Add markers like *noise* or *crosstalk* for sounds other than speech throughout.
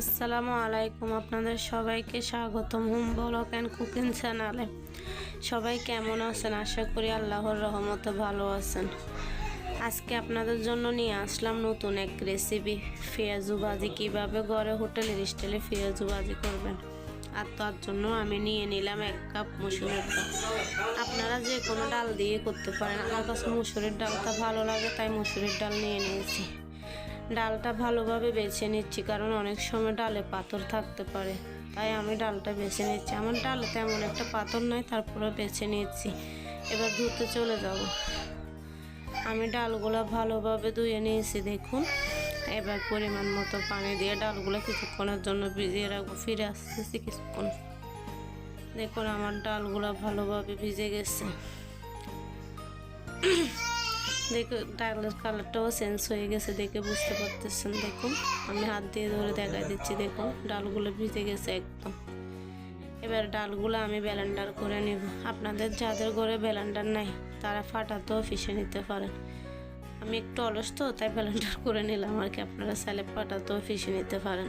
আসসালামু আলাইকুম, আপনাদের সবাইকে স্বাগতম হোম ব্লগ অ্যান্ড কুকিং চ্যানেলে। সবাই কেমন আছেন? আশা করি আল্লাহর রহমতে ভালো আছেন। আজকে আপনাদের জন্য নিয়ে আসলাম নতুন এক রেসিপি পেঁয়াজু ভাজি। কীভাবে ঘরে হোটেলের স্টাইলে পেঁয়াজু ভাজি করবেন? আর তার জন্য আমি নিয়ে নিলাম এক কাপ মুসুরের ডাল। আপনারা যে কোনো ডাল দিয়ে করতে পারেন। আমার কাছে মুসুরের ডালটা ভালো লাগে, তাই মুসুরের ডাল নিয়ে নিয়েছি। ডালটা ভালোভাবে বেছে নিচ্ছি, কারণ অনেক সময় ডালে পাথর থাকতে পারে। তাই আমি ডালটা বেছে নিচ্ছি। আমার ডালে তেমন একটা পাথর নাই তারপরে বেছে নিচ্ছি। এবার ধুতে চলে যাব। আমি ডালগুলো ভালোভাবে ধুয়ে নিয়েছি, দেখুন। এবার পরিমাণ মতো পানি দিয়ে ডালগুলো কিছুক্ষণের জন্য ভিজিয়ে রাখব। ফিরে আসতেছি কিছুক্ষণ। দেখুন, আমার ডালগুলো ভালোভাবে ভিজে গেছে। দেখো ডালের কালারটাও চেঞ্জ হয়ে গেছে দেখে বুঝতে পারতেছেন দেখুন আমি হাত দিয়ে ধরে দেখাই দিচ্ছি দেখুন ডালগুলো ভিজে গেছে একদম। এবার ডালগুলো আমি ব্যালেন্ডার করে নেব। আপনাদের যাদের ঘরে ব্যালেন্ডার নাই, তারা ফাটাতেও ফিসে নিতে পারেন আমি একটু অলস তো, তাই ব্যালেন্ডার করে নিলাম আর কি, আপনারা স্যালে ফাটাতেও ফিসে নিতে পারেন।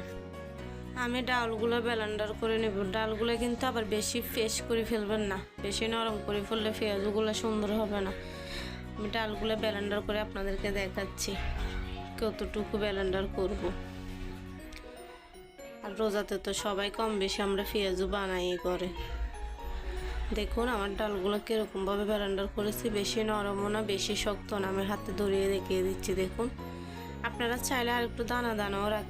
আমি ডালগুলো ব্যালেন্ডার করে নেব। ডালগুলো কিন্তু আবার বেশি ফ্রেশ করে ফেলবেন না, বেশি নরম করে ফেললে পেঁয়াজগুলো সুন্দর হবে না। আমি ডালগুলো ব্যালেন্ডার করে আপনাদেরকে দেখাচ্ছি কতটুকু ব্যালেন্ডার করব। আর রোজাতে তো সবাই কম বেশি আমরা পেঁয়াজু বানাই করে দেখুন, আমার ডালগুলো কীরকমভাবে ব্যালেন্ডার করেছি, বেশি নরমও না, বেশি শক্ত না, আমি হাতে ধরিয়ে দেখিয়ে দিচ্ছি, দেখুন। আপনারা চাইলে আর একটু দানা দানাও রাখ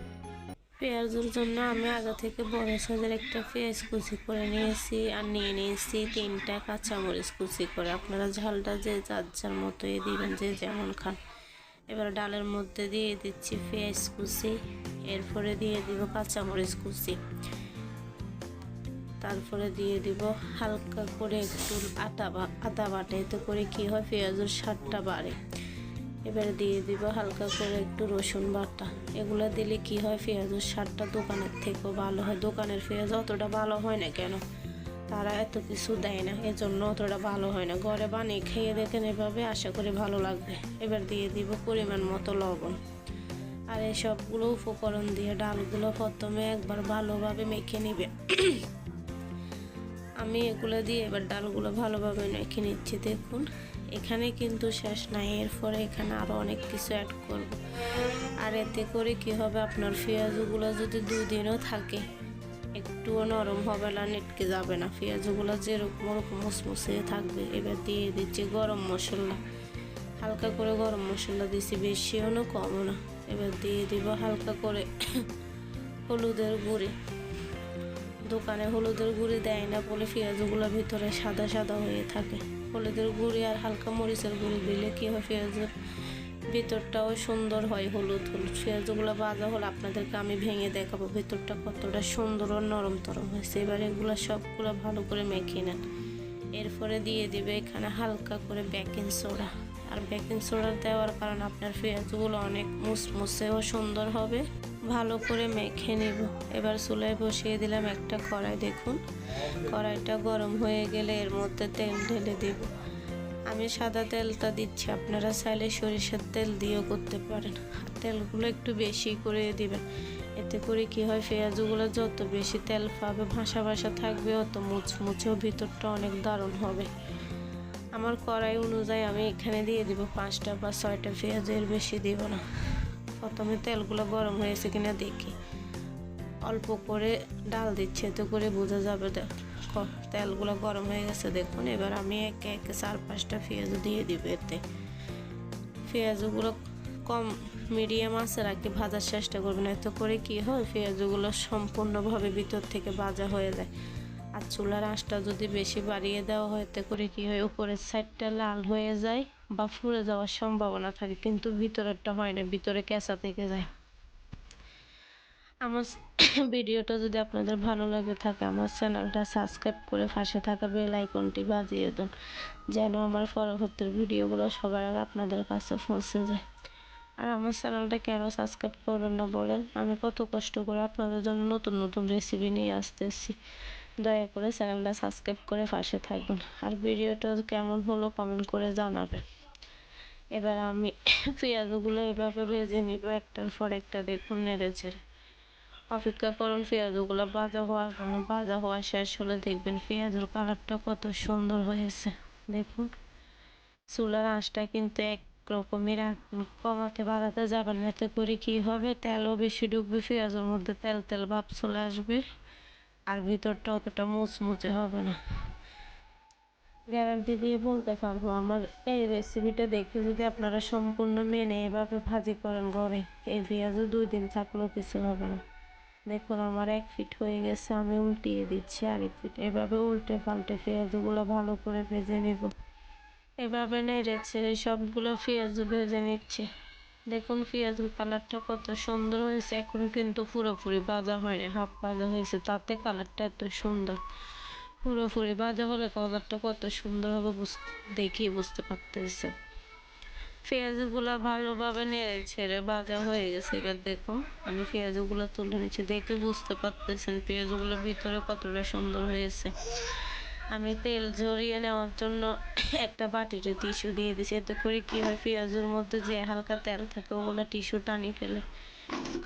পেঁয়াজের জন্য আমি আগে থেকে বড় সাইজের একটা পেঁয়াজ কুচি করে নিয়েছি আর নিয়ে নিয়েছি তিনটা কাঁচামরিচ কুচি করে। আপনারা ঝালটা যে যার যার মতোই দিবেন, যে যেমন খান। এবার ডালের মধ্যে দিয়ে দিচ্ছি পেঁয়াজ কুচি, এরপরে দিয়ে দিব কাঁচামরিচ কুচি। তারপরে দিয়ে দিব হালকা করে একটু আটা বা আদা বাটা, এতে করে কী হয়, পেঁয়াজের স্বাদটা বাড়ে। এবার দিয়ে দিব হালকা করে একটু রসুন বাটা। এগুলো দিলে কি হয়, পেঁয়াজের স্বাদটা দোকানের থেকেও ভালো হয়। দোকানের পেঁয়াজ অতটা ভালো হয় না কেন? তারা এত কিছু দেয় না, এজন্য অতটা ভালো হয় না। ঘরে বানিয়ে খেয়ে দেখেন এভাবে, আশা করি ভালো লাগবে। এবার দিয়ে দিব পরিমাণ মতো লবণ। আর এই সবগুলো উপকরণ দিয়ে ডালগুলো প্রথমে একবার ভালোভাবে মেখে নিবে। আমি এগুলো দিয়ে এবার ডালগুলো ভালোভাবে মেখে নিচ্ছি, দেখুন। এখানে কিন্তু শেষ নাই, এরপরে এখানে আরও অনেক কিছু অ্যাড করব। আর এতে করে কি হবে, আপনার পেঁয়াজগুলো যদি দুদিনও থাকে, একটুও নরম হবে না, নেটকে যাবে না। পেঁয়াজগুলো যেরকম ওরকম মুসমুসে থাকবে। এবার দিয়ে দিচ্ছি গরম মশলা। হালকা করে গরম মশলা দিচ্ছি বেশিও না, কমও না। এবার দিয়ে দিব হালকা করে *coughs* হলুদের গুঁড়ি। দোকানে হলুদের গুঁড়ি দেয় না, বলে পেঁয়াজগুলো ভিতরে সাদা সাদা হয়ে থাকে। হলুদের গুঁড়ি আর হালকা মরিচের গুঁড়ি দিলে কী হয়, পেঁয়াজের ভিতরটাও সুন্দর হয় হলুদ হলুদ। পেঁয়াজগুলো ভাজা হলে আপনাদেরকে আমি ভেঙে দেখাবো ভিতরটা কতটা সুন্দর ও নরম তরম হয়েছে। এবার এগুলো সবগুলো ভালো করে মেখে নেন। এরপরে দিয়ে দিবে এখানে হালকা করে বেকিং সোডা। আর বেকিং সোডা দেওয়ার কারণে আপনার পেঁয়াজগুলো অনেক মুসমুসে ও সুন্দর হবে। ভালো করে মেখে নিব। এবার চুলায় বসিয়ে দিলাম একটা কড়াই, দেখুন। কড়াইটা গরম হয়ে গেলে এর মধ্যে তেল ঢেলে দিব। আমি সাদা তেলটা দিচ্ছি, আপনারা চাইলে সরিষার তেল দিয়েও করতে পারেন। তেলগুলো একটু বেশি করে দিবেন। এতে করে কি হয়, পেঁয়াজগুলো যত বেশি তেল পাবে, ভাসা ভাসা থাকবে, অত মুচমুচেও ভিতরটা অনেক দারুণ হবে। আমার কড়াই অনুযায়ী আমি এখানে দিয়ে দিব পাঁচটা বা ছয়টা পেঁয়াজের বেশি দিব না। প্রথমে তেলগুলো গরম হয়েছে কিনা দেখি। অল্প করে ডাল দিচ্ছে, এতে করে বোঝা যাবে তেলগুলো গরম হয়ে গেছে। দেখুন, এবার আমি একে একে চার পাঁচটা পেঁয়াজ দিয়ে দিব এতে। পেঁয়াজগুলো কম মিডিয়াম আছে, রাখি ভাজার চেষ্টা করবেন। এতে করে কি হয়, পেঁয়াজগুলো সম্পূর্ণভাবে ভিতর থেকে ভাজা হয়ে যায়। আর চুলার আঁচটা যদি বেশি বাড়িয়ে দেওয়া হয়, এতে করে কি হয়, উপরের সাইডটা লাল হয়ে যায় বা ফুলে যাওয়ার সম্ভাবনা থাকে, কিন্তু ভিতরেরটা হয় না, ভিতরে কেঁচা থেকে যায়। আমার *coughs* ভিডিওটা যদি আপনাদের ভালো লাগে থাকে, আমার চ্যানেলটা সাবস্ক্রাইব করে পাশে থাকা বেল আইকনটি বাজিয়ে দিন, যেন আমার পরবর্তী ভিডিওগুলো সবার আগে আপনাদের কাছে পৌঁছে যায়। আর আমার চ্যানেলটা কেন সাবস্ক্রাইব করবেন না বলেন? আমি কত কষ্ট করে আপনাদের জন্য নতুন নতুন রেসিপি নিয়ে আসতেছি। দয়া করে চ্যানেলটা সাবস্ক্রাইব করে পাশে থাকবেন আর ভিডিওটা কেমন হলো কমেন্ট করে জানাবেন এবার আমি পেঁয়াজগুলো এভাবে ভেজে নিব একটার পর একটা দেখুন নেড়ে অপেক্ষা করুন পেঁয়াজগুলো ভাজা হওয়ার জন্য। ভাজা হওয়া শেষ হলে দেখবেন পেঁয়াজের কালারটা কত সুন্দর হয়েছে। দেখুন, চুলার আঁচটা কিন্তু একরকমের একদম কমাতে বাড়াতে যাবেন। এতে করে কী হবে? তেলও বেশি ডুববে পেঁয়াজের মধ্যে তেল তেল ভাব চলে আসবে। আর ভিতরটা অতটা মুচমুচে হবে না। গ্যারান্টি দিয়ে বলতে পারব, আমার এই রেসিপিটা দেখে যদি আপনারা সম্পূর্ণ মেনে এভাবে ভাজি করেন ঘরে, এই পেঁয়াজও দুই দিন থাকলেও কিছু হবে না। দেখুন, আমার এক ফিট হয়ে গেছে, আমি উল্টিয়ে দিচ্ছি আরেক ফিট। এভাবে উল্টে পাল্টে পেঁয়াজগুলো ভালো করে ভেজে নেব। এভাবে নেড়েছে সবগুলো পেঁয়াজ ভেজে নিচ্ছে। দেখুন পেঁয়াজের কালারটা কত সুন্দর হয়েছে। এখন কিন্তু পুরোপুরি ভাজা হয়নি, হাফ ভাজা হয়েছে, তাতে কালারটা এত সুন্দর। পুরোপুরি ভাজা হলে কালারটা কত সুন্দর হবে বুঝতে বুঝতে পারতেছে পেঁয়াজগুলো ভালোভাবে নেড়ে ছেড়ে ভাজা হয়ে গেছে। এবার দেখো আমি পেঁয়াজগুলো তুলে নিচ্ছি। দেখে বুঝতে পারতেছেন পেঁয়াজগুলোর ভিতরে কতটা সুন্দর হয়েছে। আমি তেল ঝরিয়ে নেওয়ার জন্য একটা বাটিতে টিস্যু দিয়ে দিছি। এতে করে কী হয়, পেঁয়াজের মধ্যে যে হালকা তেল থাকে, ওগুলো টিস্যু টানি ফেলে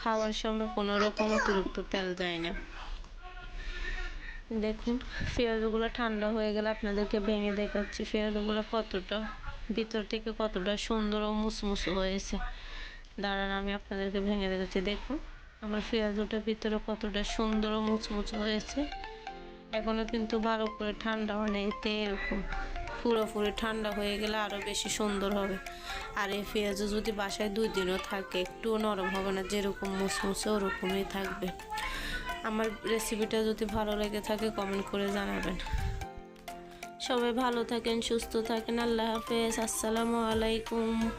খাওয়ার সময় কোনো রকম অতিরিক্ত তেল যায় না। দেখুন, পেঁয়াজগুলো ঠান্ডা হয়ে গেলে আপনাদেরকে ভেঙে দেখাচ্ছি। পেঁয়াজগুলো কতটা, ভিতর থেকে কতটা সুন্দর ও মুসমুসে হয়েছে। দাঁড়ান, আমি আপনাদেরকে ভেঙে দেখাচ্ছি। দেখুন, আমার পেঁয়াজটার ভিতরে কতটা সুন্দর ও মুচমুচে হয়েছে। এখনও কিন্তু ভালো করে ঠান্ডা হয় না এতে এরকম পুরোপুরি ঠান্ডা হয়ে গেলে আরও বেশি সুন্দর হবে। আর এই পেঁয়াজও যদি বাসায় দুই দিনও থাকে, একটুও নরম হবে না, যেরকম মুসমুসে ওরকমই থাকবে। আমার রেসিপিটা যদি ভালো লেগে থাকে কমেন্ট করে জানাবেন। সবাই ভালো থাকেন, সুস্থ থাকেন, আল্লাহ হাফেজ, আসসালামু আলাইকুম।